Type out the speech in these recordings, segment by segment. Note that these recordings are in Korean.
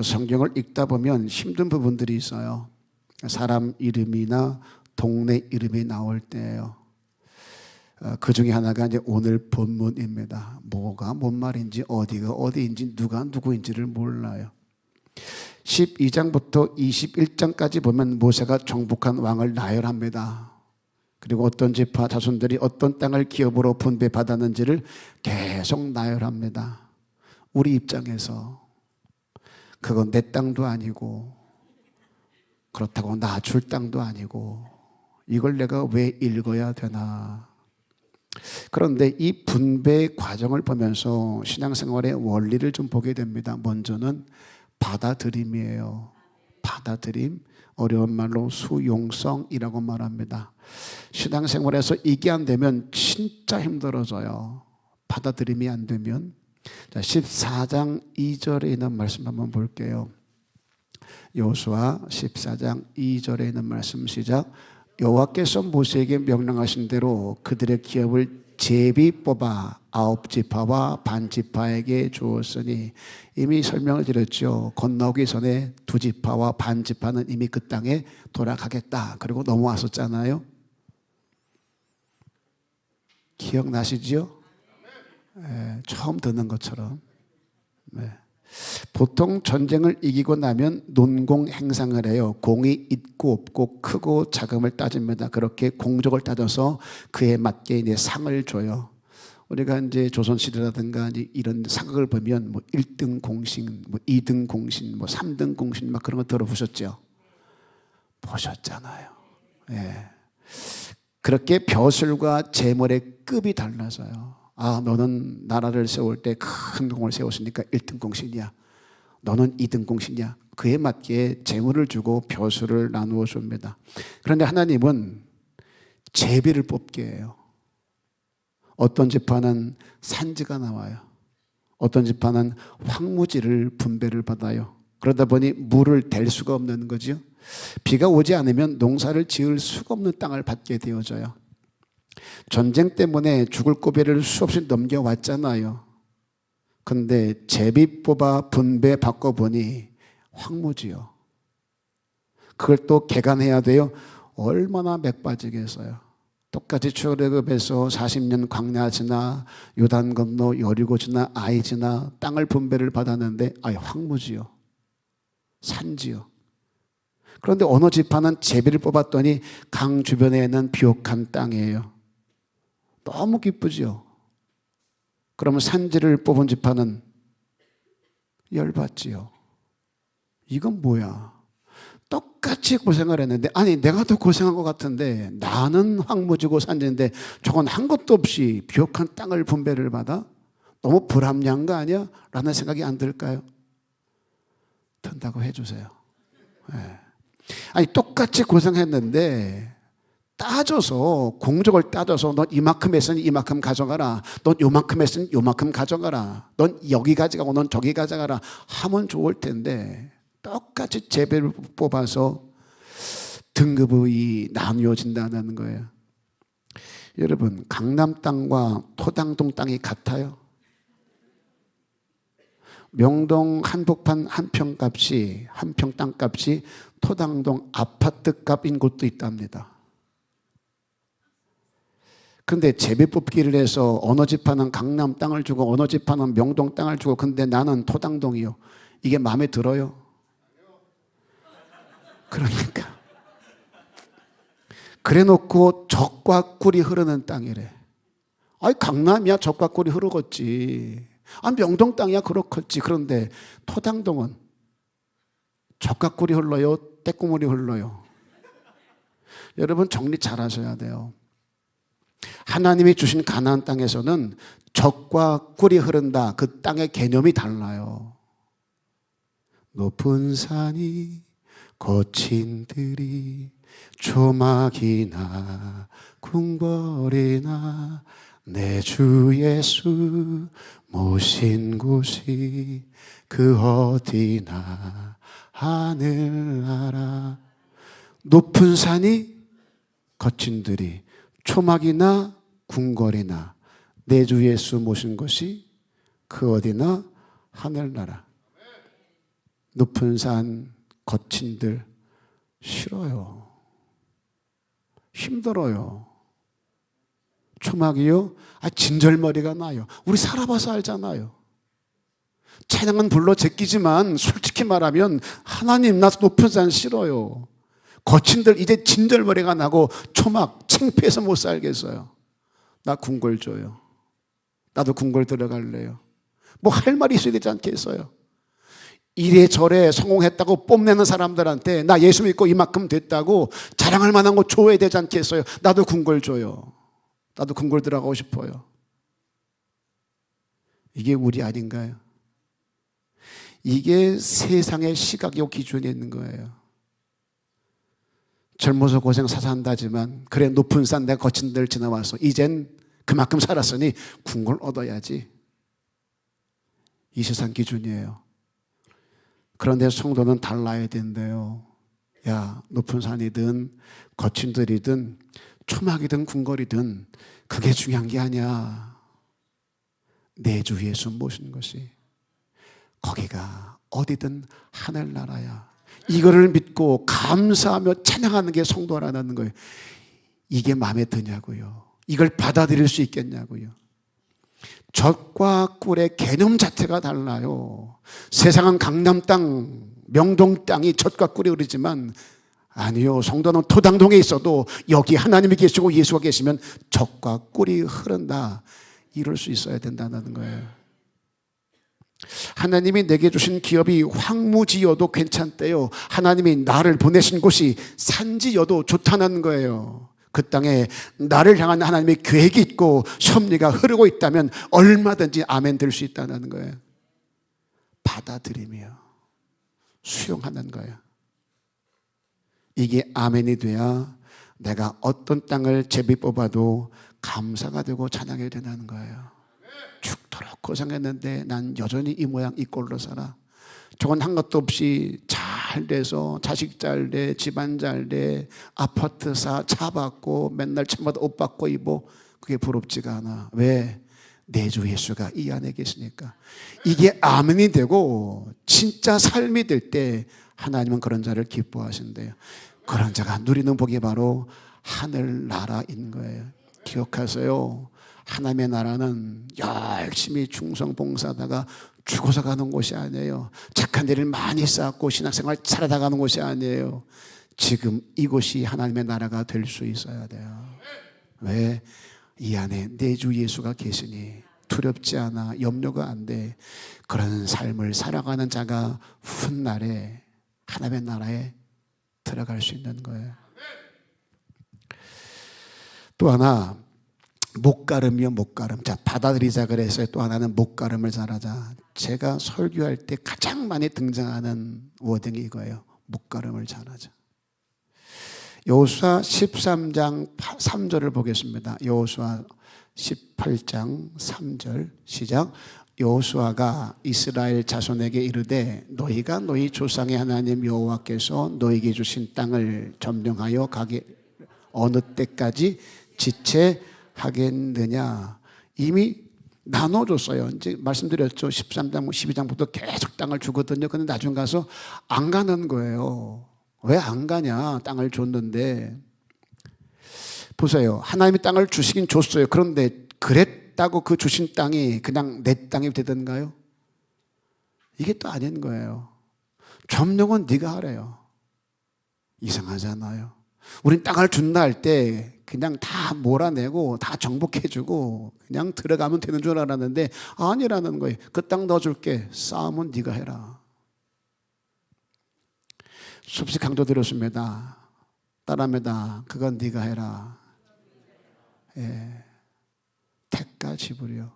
성경을 읽다 보면 힘든 부분들이 있어요. 사람 이름이나 동네 이름이 나올 때예요. 어, 그 중에 하나가 이제 오늘 본문입니다. 뭐가 뭔 말인지 어디가 어디인지 누가 누구인지를 몰라요. 12장부터 21장까지 보면 모세가 정복한 왕을 나열합니다. 그리고 어떤 지파 자손들이 어떤 땅을 기업으로 분배받았는지를 계속 나열합니다. 우리 입장에서 그건 내 땅도 아니고 그렇다고 나 줄 땅도 아니고 이걸 내가 왜 읽어야 되나? 그런데 이 분배 과정을 보면서 신앙생활의 원리를 좀 보게 됩니다. 먼저는 받아들임이에요. 받아들임. 어려운 말로 수용성이라고 말합니다. 신앙생활에서 이게 안 되면 진짜 힘들어져요. 받아들임이 안 되면. 자, 14장 2절에 있는 말씀 한번 볼게요. 여호수아 14장 2절에 있는 말씀 시작. 여호와께서 모세에게 명령하신 대로 그들의 기업을 제비 뽑아 아홉 지파와 반 지파에게 주었으니 이미 설명을 드렸죠. 건너기 전에 두 지파와 반 지파는 이미 그 땅에 돌아가겠다. 그리고 넘어왔었잖아요. 기억나시죠? 예, 처음 듣는 것처럼. 네. 보통 전쟁을 이기고 나면 논공 행상을 해요. 공이 있고 없고 크고 작음을 따집니다. 그렇게 공적을 따져서 그에 맞게 이제 상을 줘요. 우리가 이제 조선시대라든가 이런 사극을 보면 뭐 1등 공신, 뭐 2등 공신, 뭐 3등 공신 막 그런 거 들어보셨죠? 보셨잖아요. 예. 그렇게 벼슬과 재물의 급이 달라서요. 아, 너는 나라를 세울 때 큰 공을 세웠으니까 1등 공신이야. 너는 2등 공신이야. 그에 맞게 재물을 주고 벼슬을 나누어 줍니다. 그런데 하나님은 제비를 뽑게 해요. 어떤 지파는 산지가 나와요. 어떤 지파는 황무지를 분배를 받아요. 그러다 보니 물을 댈 수가 없는 거죠. 비가 오지 않으면 농사를 지을 수가 없는 땅을 받게 되어져요. 전쟁 때문에 죽을 고비를 수없이 넘겨왔잖아요. 근데 제비 뽑아 분배 바꿔보니 황무지요. 그걸 또 개간해야 돼요. 얼마나 맥 빠지겠어요. 똑같이 출애굽에서 40년 광야 지나 요단 건너 여리고 지나 아이 지나 땅을 분배를 받았는데 아예 황무지요. 산지요. 그런데 어느 지파는 제비를 뽑았더니 강 주변에 있는 비옥한 땅이에요. 너무 기쁘죠. 그러면 산지를 뽑은 지파는 열받지요. 이건 뭐야? 똑같이 고생을 했는데, 아니, 내가 더 고생한 것 같은데, 나는 황무지고 산지인데, 저건 한 것도 없이 비옥한 땅을 분배를 받아? 너무 불합리한 거 아니야? 라는 생각이 안 들까요? 든다고 해주세요. 네. 아니, 똑같이 고생했는데, 따져서 공적을 따져서 넌 이만큼 했으니 이만큼 가져가라. 넌 요만큼 했으니 요만큼 가져가라. 넌 여기 가져가고 넌 저기 가져가라. 하면 좋을 텐데 똑같이 재배를 뽑아서 등급이 나누어진다는 거예요. 여러분 강남 땅과 토당동 땅이 같아요. 명동 한복판 한 평 값이 한 평 땅 값이 토당동 아파트 값인 곳도 있답니다. 근데 제비 뽑기를 해서 어느 집하는 강남 땅을 주고 어느 집하는 명동 땅을 주고 근데 나는 토당동이요. 이게 마음에 들어요? 그러니까. 그래 놓고 적과 꿀이 흐르는 땅이래. 아이, 강남이야. 적과 꿀이 흐르겠지. 아, 명동 땅이야. 그렇겠지. 그런데 토당동은 적과 꿀이 흘러요. 때꾸물이 흘러요. 여러분 정리 잘 하셔야 돼요. 하나님이 주신 가나안 땅에서는 적과 꿀이 흐른다. 그 땅의 개념이 달라요. 높은 산이 거친 들이 조막이나 궁궐이나 내 주 예수 모신 곳이 그 어디나 하늘 알아 높은 산이 거친 들이 초막이나 궁궐이나 내 주 예수 모신 것이 그 어디나 하늘나라. 높은 산, 거친 들 싫어요. 힘들어요. 초막이요? 아, 진절머리가 나요. 우리 살아봐서 알잖아요. 찬양은 불러 제끼지만 솔직히 말하면 하나님 나 높은 산 싫어요. 거친들 이제 진절머리가 나고 초막 창피해서 못 살겠어요. 나 궁궐 줘요. 나도 궁궐 들어갈래요. 뭐 할 말이 있어야 되지 않겠어요? 이래 저래 성공했다고 뽐내는 사람들한테 나 예수 믿고 이만큼 됐다고 자랑할 만한 거 줘야 되지 않겠어요? 나도 궁궐 줘요. 나도 궁궐 들어가고 싶어요. 이게 우리 아닌가요? 이게 세상의 시각이고 기준이 있는 거예요. 젊어서 고생 사산다지만 그래 높은 산 내가 거친 데를 지나와서 이젠 그만큼 살았으니 궁궐 얻어야지. 이 세상 기준이에요. 그런데 성도는 달라야 된대요. 야, 높은 산이든 거친 들이든 초막이든 궁궐이든 그게 중요한 게 아니야. 내 주 예수 모시는 것이 거기가 어디든 하늘나라야. 이거를 믿고 감사하며 찬양하는 게 성도라는 거예요. 이게 마음에 드냐고요. 이걸 받아들일 수 있겠냐고요. 젖과 꿀의 개념 자체가 달라요. 세상은 강남 땅, 명동 땅이 젖과 꿀이 흐르지만 아니요. 성도는 토당동에 있어도 여기 하나님이 계시고 예수가 계시면 젖과 꿀이 흐른다. 이럴 수 있어야 된다는 거예요. 하나님이 내게 주신 기업이 황무지여도 괜찮대요. 하나님이 나를 보내신 곳이 산지여도 좋다는 거예요. 그 땅에 나를 향한 하나님의 계획이 있고 섭리가 흐르고 있다면 얼마든지 아멘 될 수 있다는 거예요. 받아들이며 수용하는 거예요. 이게 아멘이 돼야 내가 어떤 땅을 제비 뽑아도 감사가 되고 찬양해야 된다는 거예요. 죽도록 고생했는데 난 여전히 이 모양 이 꼴로 살아. 저건 한 것도 없이 잘 돼서 자식 잘 돼, 집안 잘 돼, 아파트 사, 차 받고 맨날 차마다 옷 받고 입어. 그게 부럽지가 않아. 왜? 내주 예수가 이 안에 계시니까. 이게 아멘이 되고 진짜 삶이 될 때 하나님은 그런 자를 기뻐하신대요. 그런 자가 누리는 복이 바로 하늘 나라인 거예요. 기억하세요. 하나님의 나라는 열심히 충성 봉사하다가 죽어서 가는 곳이 아니에요. 착한 일을 많이 쌓고 신앙생활 잘하다 가는 곳이 아니에요. 지금 이곳이 하나님의 나라가 될 수 있어야 돼요. 왜? 이 안에 내 주 예수가 계시니 두렵지 않아 염려가 안 돼. 그런 삶을 살아가는 자가 훗날에 하나님의 나라에 들어갈 수 있는 거예요. 또 하나 목가름이요 목가름. 자 받아들이자 그래서 또 하나는 목가름을 잘하자. 제가 설교할 때 가장 많이 등장하는 워딩이 이거예요. 목가름을 잘하자. 여호수아 13장 3절을 보겠습니다. 여호수아 18장 3절 시작. 여호수아가 이스라엘 자손에게 이르되 너희가 너희 조상의 하나님 여호와께서 너희에게 주신 땅을 점령하여 가게 어느 때까지 지체 하겠느냐 이미 나눠줬어요. 이제 말씀드렸죠. 13장, 12장부터 계속 땅을 주거든요. 근데 나중 가서 안 가는 거예요. 왜 안 가냐? 땅을 줬는데. 보세요. 하나님이 땅을 주시긴 줬어요. 그런데 그랬다고 그 주신 땅이 그냥 내 땅이 되던가요? 이게 또 아닌 거예요. 점령은 네가 하래요. 이상하잖아요. 우린 땅을 준다 할 때 그냥 다 몰아내고 다 정복해주고 그냥 들어가면 되는 줄 알았는데 아니라는 거예요. 그땅 넣어줄게. 싸움은 네가 해라. 수없이 강조 드렸습니다. 따라합니다. 그건 네가 해라. 예. 택가 지불이요.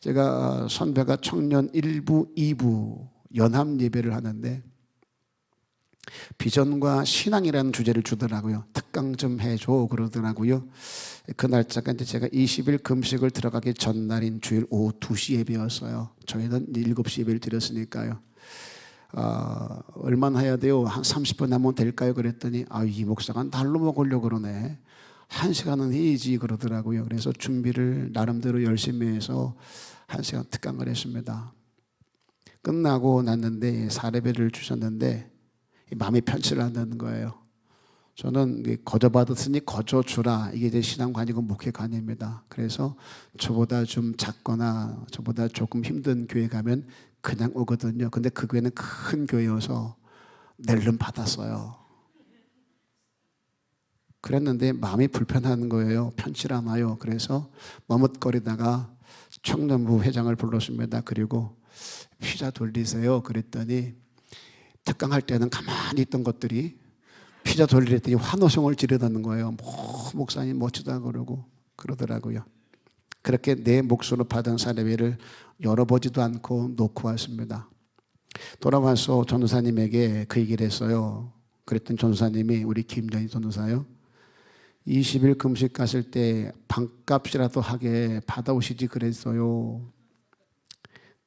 제가 선배가 청년 1부, 2부 연합 예배를 하는데 비전과 신앙이라는 주제를 주더라고요. 특강 좀 해줘 그러더라고요. 그 날짜가 이제 제가 20일 금식을 들어가기 전날인 주일 오후 2시 예배였어요. 저희는 7시 예배를 드렸으니까요. 어, 얼마나 해야 돼요? 한 30분 하면 될까요? 그랬더니 아, 이 목사가 날로 먹으려고 그러네. 한 시간은 해야지 그러더라고요. 그래서 준비를 나름대로 열심히 해서 한 시간 특강을 했습니다. 끝나고 났는데 사례비를 주셨는데 이 마음이 편치를 않는 거예요. 저는 이 거저받았으니 거저 주라 이게 제 신앙관이고 목회관입니다. 그래서 저보다 좀 작거나 저보다 조금 힘든 교회 가면 그냥 오거든요. 근데 그 교회는 큰 교회여서 낼름 받았어요. 그랬는데 마음이 불편한 거예요. 편치를 않아요. 그래서 머뭇거리다가 청년부 회장을 불렀습니다. 그리고 피자 돌리세요. 그랬더니 특강할 때는 가만히 있던 것들이 피자 돌리랬더니 환호성을 지르다는 거예요. 뭐, 목사님 멋지다 그러고 그러더라고요. 그렇게 내 몫으로 받은 사례비를 열어보지도 않고 놓고 왔습니다. 돌아와서 전도사님에게 그 얘기를 했어요. 그랬더니 전도사님이 우리 김전희 전도사요. 20일 금식 갔을 때 반값이라도 하게 받아오시지 그랬어요.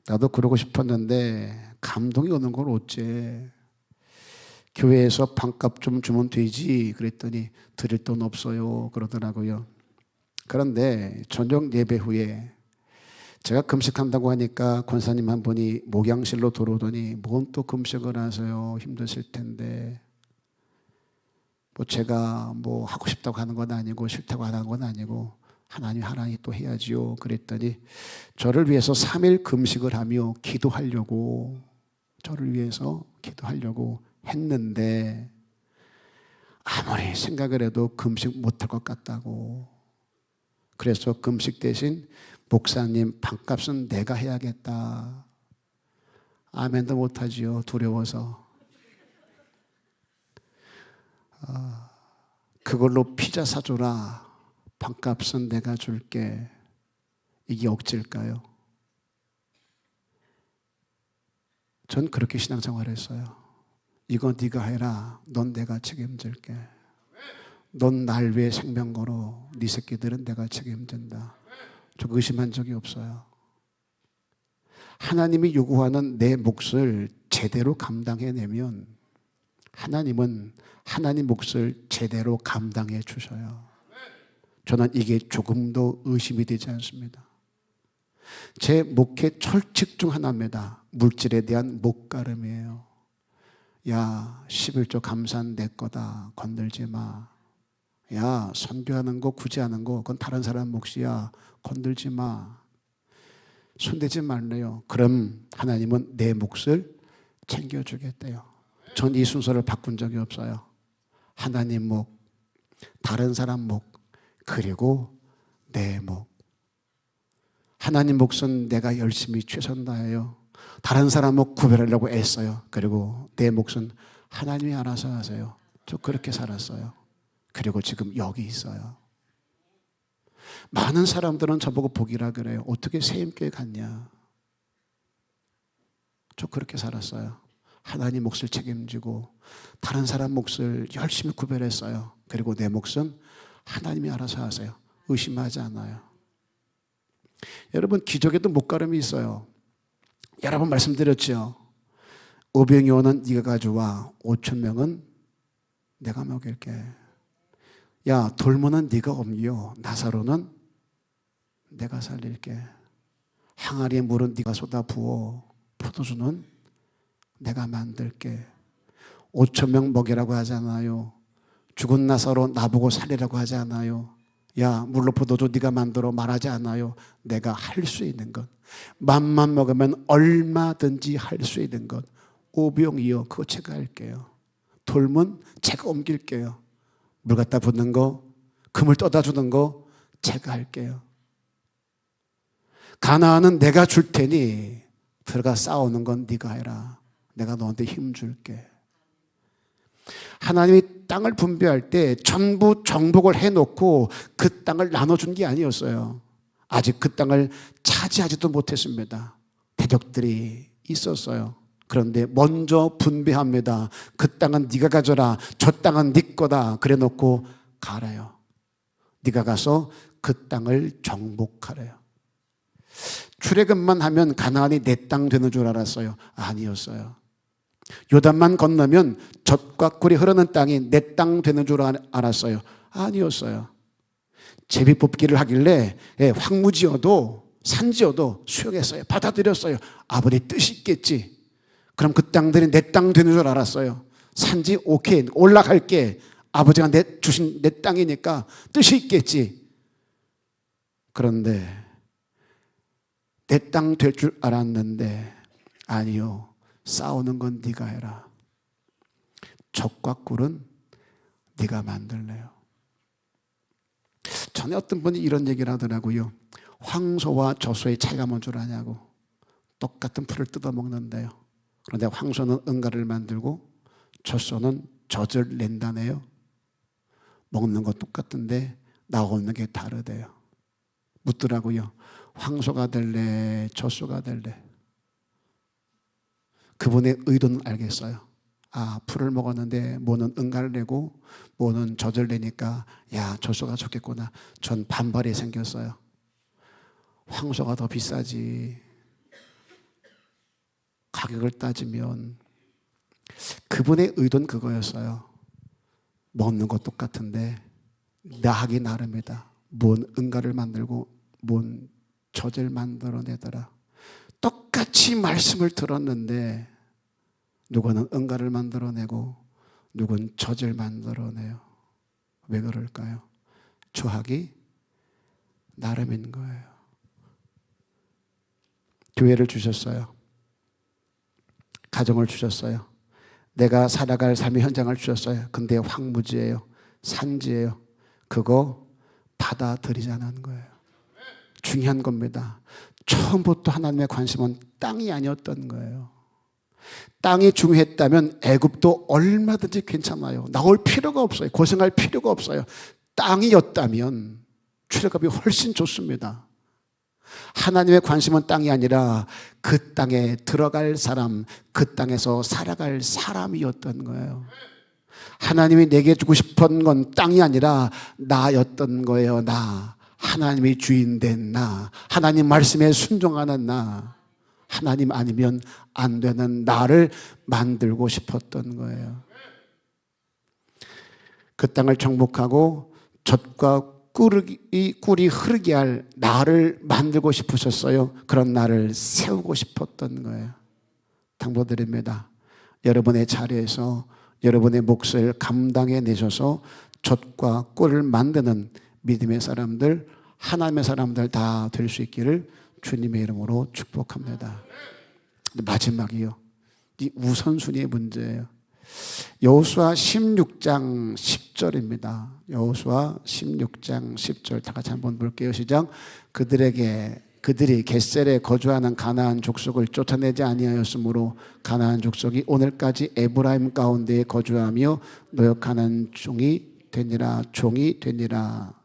나도 그러고 싶었는데 감동이 오는 걸 어째. 교회에서 반값 좀 주면 되지. 그랬더니 드릴 돈 없어요. 그러더라고요. 그런데 저녁 예배 후에 제가 금식한다고 하니까 권사님 한 분이 목양실로 들어오더니 뭔 또 금식을 하세요. 힘드실 텐데. 뭐 제가 뭐 하고 싶다고 하는 건 아니고 싫다고 하는 건 아니고 하나님 하나님 또 해야지요. 그랬더니 저를 위해서 3일 금식을 하며 기도하려고 저를 위해서 기도하려고 했는데 아무리 생각을 해도 금식 못할 것 같다고 그래서 금식 대신 목사님 반값은 내가 해야겠다. 아멘도 못하지요. 두려워서. 아, 그걸로 피자 사줘라. 반값은 내가 줄게. 이게 억지일까요? 전 그렇게 신앙생활했어요. 이거 네가 해라. 넌 내가 책임질게. 넌 날 위해 생명 걸어. 네 새끼들은 내가 책임진다. 저 의심한 적이 없어요. 하나님이 요구하는 내 몫을 제대로 감당해내면 하나님은 하나님 몫을 제대로 감당해 주셔요. 저는 이게 조금도 의심이 되지 않습니다. 제 목회 철칙 중 하나입니다. 물질에 대한 목가름이에요. 야, 11조 감사는 내 거다. 건들지 마. 야, 선교하는 거, 구제하는 거, 그건 다른 사람 몫이야. 건들지 마. 손대지 말래요. 그럼 하나님은 내 몫을 챙겨주겠대요. 전 이 순서를 바꾼 적이 없어요. 하나님 목, 다른 사람 목, 그리고 내 목. 하나님 몫은 내가 열심히 최선 다해요. 다른 사람 목 구별하려고 애써요. 그리고 내 몫은 하나님이 알아서 하세요. 저 그렇게 살았어요. 그리고 지금 여기 있어요. 많은 사람들은 저보고 복이라 그래요. 어떻게 세임교회 갔냐? 저 그렇게 살았어요. 하나님 몫을 책임지고 다른 사람 몫을 열심히 구별했어요. 그리고 내 몫은 하나님이 알아서 하세요. 의심하지 않아요. 여러분 기적에도 목가름이 있어요. 여러 번 말씀드렸죠. 오병이 오는 네가 가져와 5천 명은 내가 먹일게. 야 돌무는 네가 옮겨 나사로는 내가 살릴게. 항아리에 물은 네가 쏟아 부어 포도주는 내가 만들게. 5천 명 먹이라고 하잖아요. 죽은 나사로 나보고 살리라고 하지 않아요. 야 물로 포도주 네가 만들어 말하지 않아요. 내가 할 수 있는 것. 맘만 먹으면 얼마든지 할 수 있는 것. 오병이요 그거 제가 할게요. 돌문 제가 옮길게요. 물 갖다 붓는 거, 금을 떠다 주는 거 제가 할게요. 가나안은 내가 줄 테니 들어가 싸우는 건 네가 해라. 내가 너한테 힘 줄게. 하나님이 땅을 분배할 때 전부 정복을 해놓고 그 땅을 나눠준 게 아니었어요. 아직 그 땅을 차지하지도 못했습니다. 대적들이 있었어요. 그런데 먼저 분배합니다. 그 땅은 네가 가져라. 저 땅은 네 거다. 그래 놓고 가래요. 네가 가서 그 땅을 정복하래요. 출애굽만 하면 가나안이 내 땅 되는 줄 알았어요. 아니었어요. 요단만 건너면 젖과 꿀이 흐르는 땅이 내 땅 되는 줄 알았어요. 아니었어요. 제비 뽑기를 하길래 예, 황무지어도 산지어도 수용했어요. 받아들였어요. 아버지 뜻이 있겠지. 그럼 그 땅들이 내 땅 되는 줄 알았어요. 산지 오케이 올라갈게. 아버지가 내 주신 내 땅이니까 뜻이 있겠지. 그런데 내 땅 될 줄 알았는데 아니요. 싸우는 건 네가 해라. 적과 꿀은 네가 만들래요. 전에 어떤 분이 이런 얘기를 하더라고요. 황소와 젖소의 차이가 뭔 줄 아냐고. 똑같은 풀을 뜯어 먹는데요. 그런데 황소는 응가를 만들고 젖소는 젖을 낸다네요. 먹는 거 똑같은데 나오는 게 다르대요. 묻더라고요. 황소가 될래, 젖소가 될래. 그분의 의도는 알겠어요. 아, 풀을 먹었는데 뭐는 응가를 내고 뭐는 젖을 내니까 야, 젖소가 좋겠구나. 전 반발이 생겼어요. 황소가 더 비싸지. 가격을 따지면 그분의 의도는 그거였어요. 먹는 것 똑같은데 나 하기 나름이다. 뭔 응가를 만들고 뭔 젖을 만들어내더라. 똑같이 말씀을 들었는데 누구는 응가를 만들어내고 누구는 젖을 만들어내요. 왜 그럴까요? 주하기 나름인 거예요. 교회를 주셨어요. 가정을 주셨어요. 내가 살아갈 삶의 현장을 주셨어요. 근데 황무지예요. 산지예요. 그거 받아들이자는 거예요. 중요한 겁니다. 처음부터 하나님의 관심은 땅이 아니었던 거예요. 땅이 중요했다면 애굽도 얼마든지 괜찮아요. 나올 필요가 없어요. 고생할 필요가 없어요. 땅이었다면 출애굽이 훨씬 좋습니다. 하나님의 관심은 땅이 아니라 그 땅에 들어갈 사람, 그 땅에서 살아갈 사람이었던 거예요. 하나님이 내게 주고 싶은 건 땅이 아니라 나였던 거예요, 나. 하나님이 주인 된 나. 하나님 말씀에 순종하는 나. 하나님 아니면 안 되는 나를 만들고 싶었던 거예요. 그 땅을 정복하고 젖과 꿀이, 꿀이 흐르게 할 나를 만들고 싶으셨어요. 그런 나를 세우고 싶었던 거예요. 당부드립니다. 여러분의 자리에서 여러분의 몫을 감당해 내셔서 젖과 꿀을 만드는 믿음의 사람들, 하나님의 사람들 다 될 수 있기를 주님의 이름으로 축복합니다. 마지막이요. 이 우선순위의 문제예요. 여호수아 16장 10절입니다. 여호수아 16장 10절 다 같이 한번 볼게요. 시작. 그들에게 그들이 겟셀에 거주하는 가나안 족속을 쫓아내지 아니하였으므로 가나안 족속이 오늘까지 에브라임 가운데에 거주하며 노역하는 종이 되니라 종이 되니라.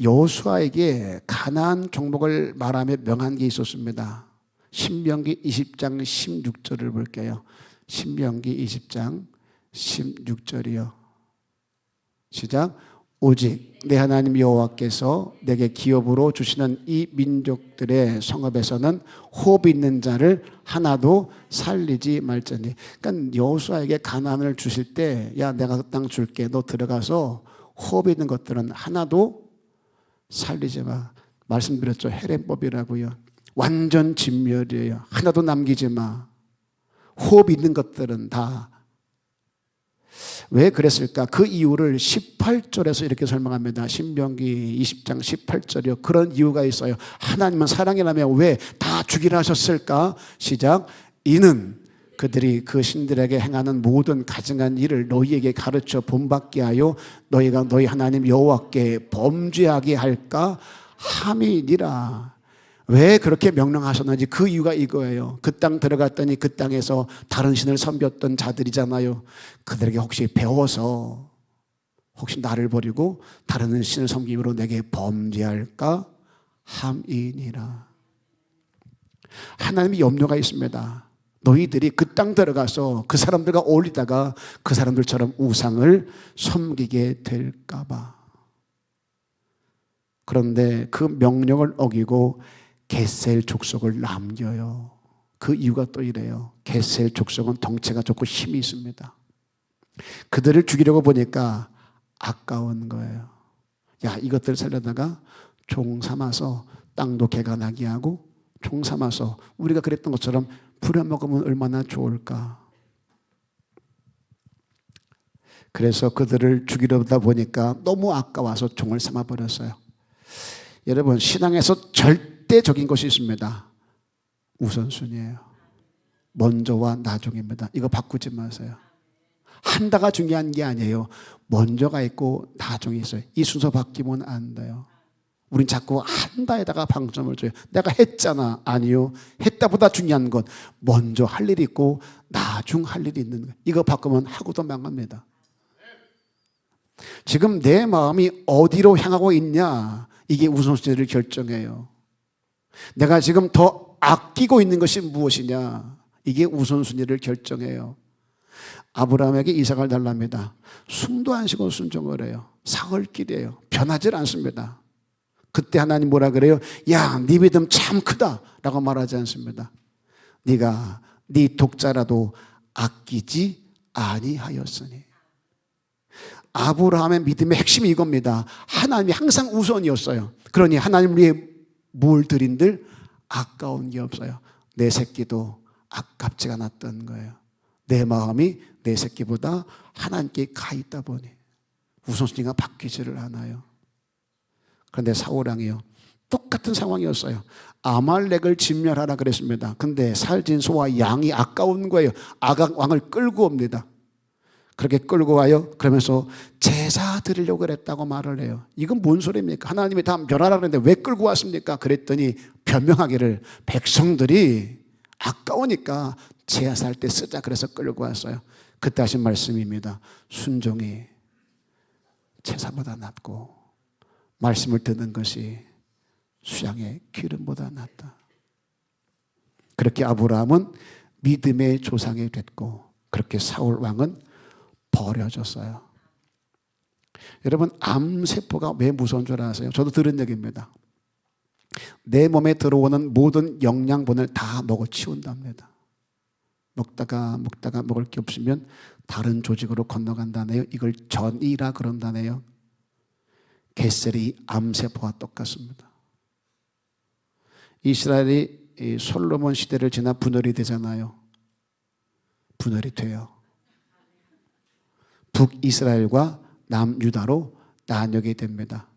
여호수아에게 가나안 종목을 말하며 명한 게 있었습니다. 신명기 20장 16절을 볼게요. 신명기 20장 16절이요. 시작. 오직 내 하나님 여호와께서 내게 기업으로 주시는 이 민족들의 성읍에서는 호흡 있는 자를 하나도 살리지 말자니. 그러니까 여호수아에게 가난을 주실 때, 야 내가 그땅 줄게. 너 들어가서 호흡 있는 것들은 하나도 살리지 마. 말씀드렸죠. 헤렘법이라고요. 완전 진멸이에요. 하나도 남기지 마. 호흡 있는 것들은 다. 왜 그랬을까? 그 이유를 18절에서 이렇게 설명합니다. 신명기 20장 18절이요. 그런 이유가 있어요. 하나님은 사랑이라면 왜다 죽이라 하셨을까? 시작. 이는 그들이 그 신들에게 행하는 모든 가증한 일을 너희에게 가르쳐 본받게 하여 너희가 너희 하나님 여호와께 범죄하게 할까 함이니라. 왜 그렇게 명령하셨는지 그 이유가 이거예요. 그 땅 들어갔더니 그 땅에서 다른 신을 섬겼던 자들이잖아요. 그들에게 혹시 배워서 혹시 나를 버리고 다른 신을 섬김으로 내게 범죄할까 함이니라. 하나님이 염려가 있습니다. 너희들이 그 땅 들어가서 그 사람들과 어울리다가 그 사람들처럼 우상을 섬기게 될까봐. 그런데 그 명령을 어기고 게셀 족속을 남겨요. 그 이유가 또 이래요. 게셀 족속은 덩치가 좋고 힘이 있습니다. 그들을 죽이려고 보니까 아까운 거예요. 야, 이것들 살려다가 종 삼아서 땅도 개가 나게 하고 총 삼아서 우리가 그랬던 것처럼 부려먹으면 얼마나 좋을까. 그래서 그들을 죽이려다 보니까 너무 아까워서 종을 삼아 버렸어요. 여러분 신앙에서 절대적인 것이 있습니다. 우선순위예요. 먼저와 나중입니다. 이거 바꾸지 마세요. 한다가 중요한 게 아니에요. 먼저가 있고 나중이 있어요. 이 순서 바뀌면 안 돼요. 우린 자꾸 한다에다가 방점을 줘요. 내가 했잖아. 아니요. 했다보다 중요한 건 먼저 할 일이 있고 나중 할 일이 있는 거예요. 이거 바꾸면 하고도 망합니다. 지금 내 마음이 어디로 향하고 있냐. 이게 우선순위를 결정해요. 내가 지금 더 아끼고 있는 것이 무엇이냐. 이게 우선순위를 결정해요. 아브라함에게 이삭을 달랍니다. 숨도 안 쉬고 순종을 해요. 사흘길이에요. 변하질 않습니다. 그때 하나님 뭐라 그래요? 야, 네 믿음 참 크다라고 말하지 않습니다. 네가 네 독자라도 아끼지 아니하였으니. 아브라함의 믿음의 핵심이 이겁니다. 하나님이 항상 우선이었어요. 그러니 하나님 위해 뭘 드린들 아까운 게 없어요. 내 새끼도 아깝지가 않았던 거예요. 내 마음이 내 새끼보다 하나님께 가 있다 보니 우선순위가 바뀌지를 않아요. 그런데 사울왕이요. 똑같은 상황이었어요. 아말렉을 진멸하라 그랬습니다. 근데 살진 소와 양이 아까운 거예요. 아각 왕을 끌고 옵니다. 그렇게 끌고 와요. 그러면서 제사 드리려고 그랬다고 말을 해요. 이건 뭔 소리입니까? 하나님이 다 멸하라 그랬는데 왜 끌고 왔습니까? 그랬더니 변명하기를 백성들이 아까우니까 제사할 때 쓰자 그래서 끌고 왔어요. 그때 하신 말씀입니다. 순종이 제사보다 낫고 말씀을 듣는 것이 수양의 기름보다 낫다. 그렇게 아브라함은 믿음의 조상이 됐고 그렇게 사울 왕은 버려졌어요. 여러분 암세포가 왜 무서운 줄 아세요? 저도 들은 얘기입니다. 내 몸에 들어오는 모든 영양분을 다 먹어 치운답니다. 먹다가 먹다가 먹을 게 없으면 다른 조직으로 건너간다네요. 이걸 전이라 그런다네요. 게셀이 암세포와 똑같습니다. 이스라엘이 솔로몬 시대를 지나 분열이 되잖아요. 분열이 돼요. 북이스라엘과 남유다로 나뉘게 됩니다.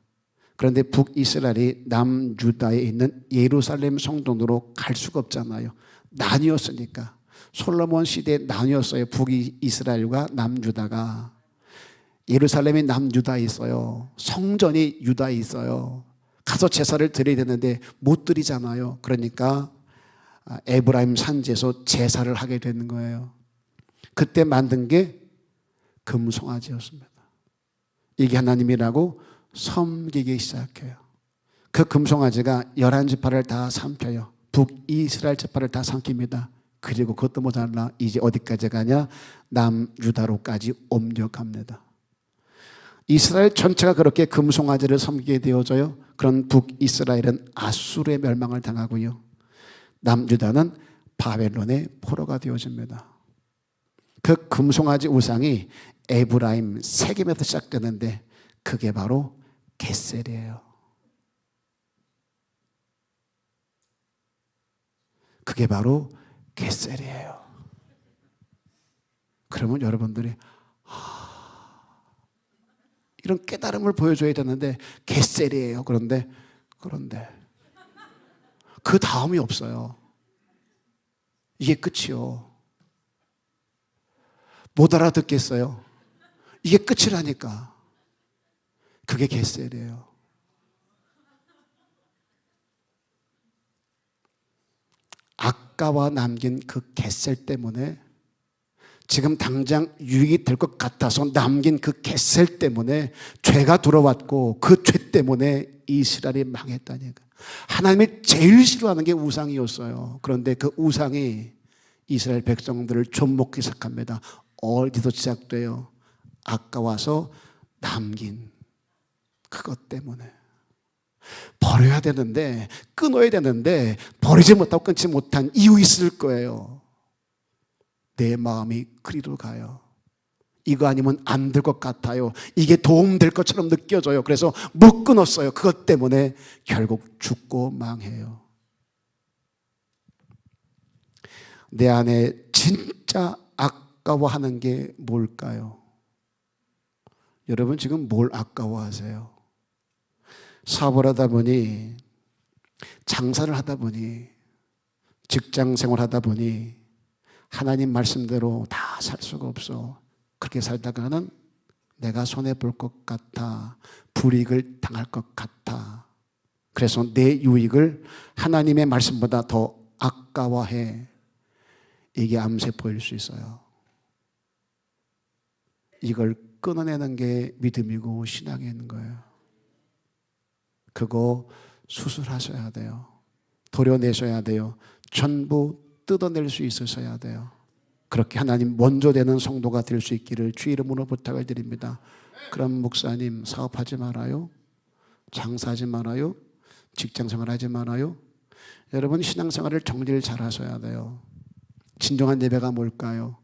그런데 북이스라엘이 남유다에 있는 예루살렘 성전으로 갈 수가 없잖아요. 나뉘었으니까. 솔로몬 시대에 나뉘었어요. 북이스라엘과 남유다가. 예루살렘이 남유다에 있어요. 성전이 유다에 있어요. 가서 제사를 드려야 되는데 못 드리잖아요. 그러니까 에브라임 산지에서 제사를 하게 되는 거예요. 그때 만든 게 금송아지였습니다. 이게 하나님이라고 섬기기 시작해요. 그 금송아지가 열한 지파를 다 삼켜요. 북이스라엘 지파를 다 삼킵니다. 그리고 그것도 모자라 이제 어디까지 가냐? 남유다로까지 옮겨갑니다. 이스라엘 전체가 그렇게 금송아지를 섬기게 되어져요. 그런 북이스라엘은 아수르의 멸망을 당하고요. 남유다는 바벨론의 포로가 되어집니다. 그 금송아지 우상이 에브라임 세겜에서 시작되는데 그게 바로 겟셀이에요. 그게 바로 겟셀이에요. 그러면 여러분들이 이런 깨달음을 보여줘야 되는데 겟셀이에요. 그런데 그런데 그 다음이 없어요. 이게 끝이요. 못 알아듣겠어요. 이게 끝이라니까. 그게 겟셀이에요. 아까와 남긴 그 겟셀 때문에 지금 당장 유익이 될 것 같아서 남긴 그 겟셀 때문에 죄가 들어왔고 그 죄 때문에 이스라엘이 망했다니까. 하나님이 제일 싫어하는 게 우상이었어요. 그런데 그 우상이 이스라엘 백성들을 좀먹기 시작합니다. 어디서 시작돼요? 아까워서 남긴 그것 때문에. 버려야 되는데, 끊어야 되는데, 버리지 못하고 끊지 못한 이유 있을 거예요. 내 마음이 그리로 가요. 이거 아니면 안 될 것 같아요. 이게 도움될 것처럼 느껴져요. 그래서 못 끊었어요. 그것 때문에 결국 죽고 망해요. 내 안에 진짜 아까워하는 게 뭘까요? 여러분 지금 뭘 아까워하세요? 사업을 하다 보니 장사를 하다 보니 직장 생활 하다 보니 하나님 말씀대로 다 살 수가 없어. 그렇게 살다가는 내가 손해 볼 것 같아. 불이익을 당할 것 같아. 그래서 내 유익을 하나님의 말씀보다 더 아까워해. 이게 암세포일 수 있어요. 이걸 끊어내는 게 믿음이고 있는 거예요. 그거 수술하셔야 돼요. 도려내셔야 돼요. 전부 뜯어낼 수 있으셔야 돼요. 그렇게 하나님 먼저 되는 성도가 될 수 있기를 주 이름으로 부탁을 드립니다. 그럼 목사님 사업하지 말아요. 장사하지 말아요. 직장 생활 하지 말아요. 여러분 신앙생활을 정리를 잘 하셔야 돼요. 진정한 예배가 뭘까요?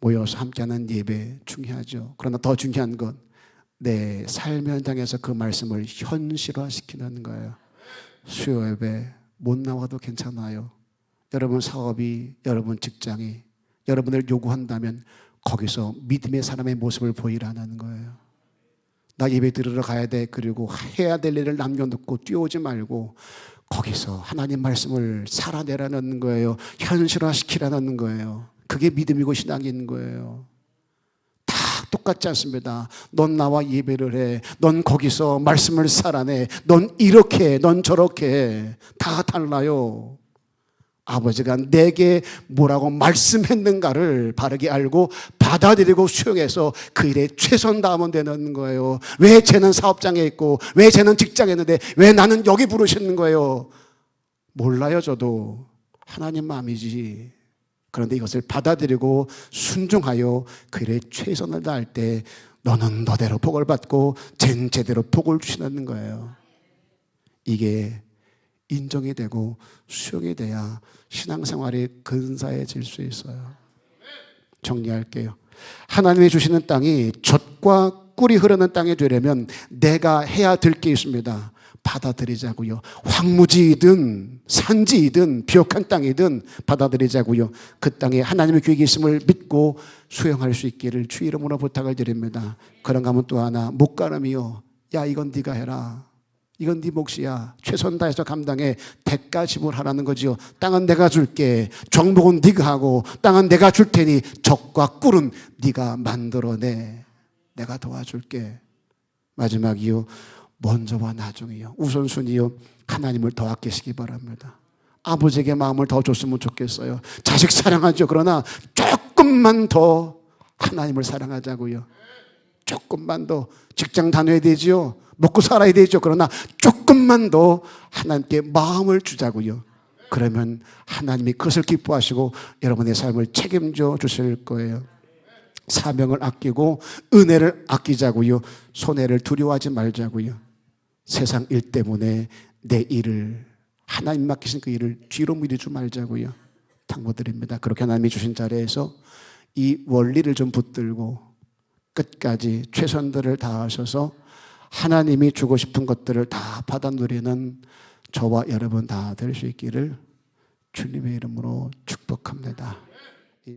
모여서 함께하는 예배 중요하죠. 그러나 더 중요한 건 내삶 현장에서 그 말씀을 현실화시키는 거예요. 수요 예배 못 나와도 괜찮아요. 여러분 사업이, 여러분 직장이 여러분을 요구한다면 거기서 믿음의 사람의 모습을 보이라는 거예요. 나 예배 드리러 가야 돼. 그리고 해야 될 일을 남겨놓고 뛰어오지 말고 거기서 하나님 말씀을 살아내라는 거예요. 현실화시키라는 거예요. 그게 믿음이고 신앙인 거예요. 다 똑같지 않습니다. 넌 나와 예배를 해. 넌 거기서 말씀을 살아내. 넌 이렇게 해. 넌 저렇게 해. 다 달라요. 아버지가 내게 뭐라고 말씀했는가를 바르게 알고 받아들이고 수용해서 그 일에 최선 다하면 되는 거예요. 왜 쟤는 사업장에 있고, 왜 쟤는 직장에 있는데, 왜 나는 여기 부르시는 거예요? 몰라요, 저도. 하나님 마음이지. 그런데 이것을 받아들이고 순종하여 그 일에 최선을 다할 때 너는 너대로 복을 받고 쟨 제대로 복을 주시는 거예요. 이게 인정이 되고 수용이 돼야 신앙생활이 근사해질 수 있어요. 정리할게요. 하나님이 주시는 땅이 젖과 꿀이 흐르는 땅이 되려면 내가 해야 될 게 있습니다. 받아들이자고요. 황무지이든 산지이든 비옥한 땅이든 받아들이자고요. 그 땅에 하나님의 계획이 있음을 믿고 수용할 수 있기를 주 이름으로 부탁을 드립니다. 그런가 하면 또 하나 목가름이요. 야 이건 네가 해라. 이건 네 몫이야. 최선 다해서 감당해. 대가 지불하라는 거지요. 땅은 내가 줄게. 정복은 네가 하고 땅은 내가 줄 테니 적과 꿀은 네가 만들어내. 내가 도와줄게. 마지막이요. 먼저와 나중이요. 우선순위요. 하나님을 더 아끼시기 바랍니다. 아버지에게 마음을 더 줬으면 좋겠어요. 자식 사랑하죠. 그러나 조금만 더 하나님을 사랑하자고요. 조금만 더 직장 다녀야 되지요. 먹고 살아야 되죠. 그러나 조금만 더 하나님께 마음을 주자고요. 그러면 하나님이 그것을 기뻐하시고 여러분의 삶을 책임져 주실 거예요. 사명을 아끼고 은혜를 아끼자고요. 손해를 두려워하지 말자고요. 세상 일 때문에 내 일을 하나님 맡기신 그 일을 뒤로 미루지 말자고요. 당부드립니다. 그렇게 하나님이 주신 자리에서 이 원리를 좀 붙들고 끝까지 최선들을 다하셔서 하나님이 주고 싶은 것들을 다 받아 누리는 저와 여러분 다 될 수 있기를 주님의 이름으로 축복합니다.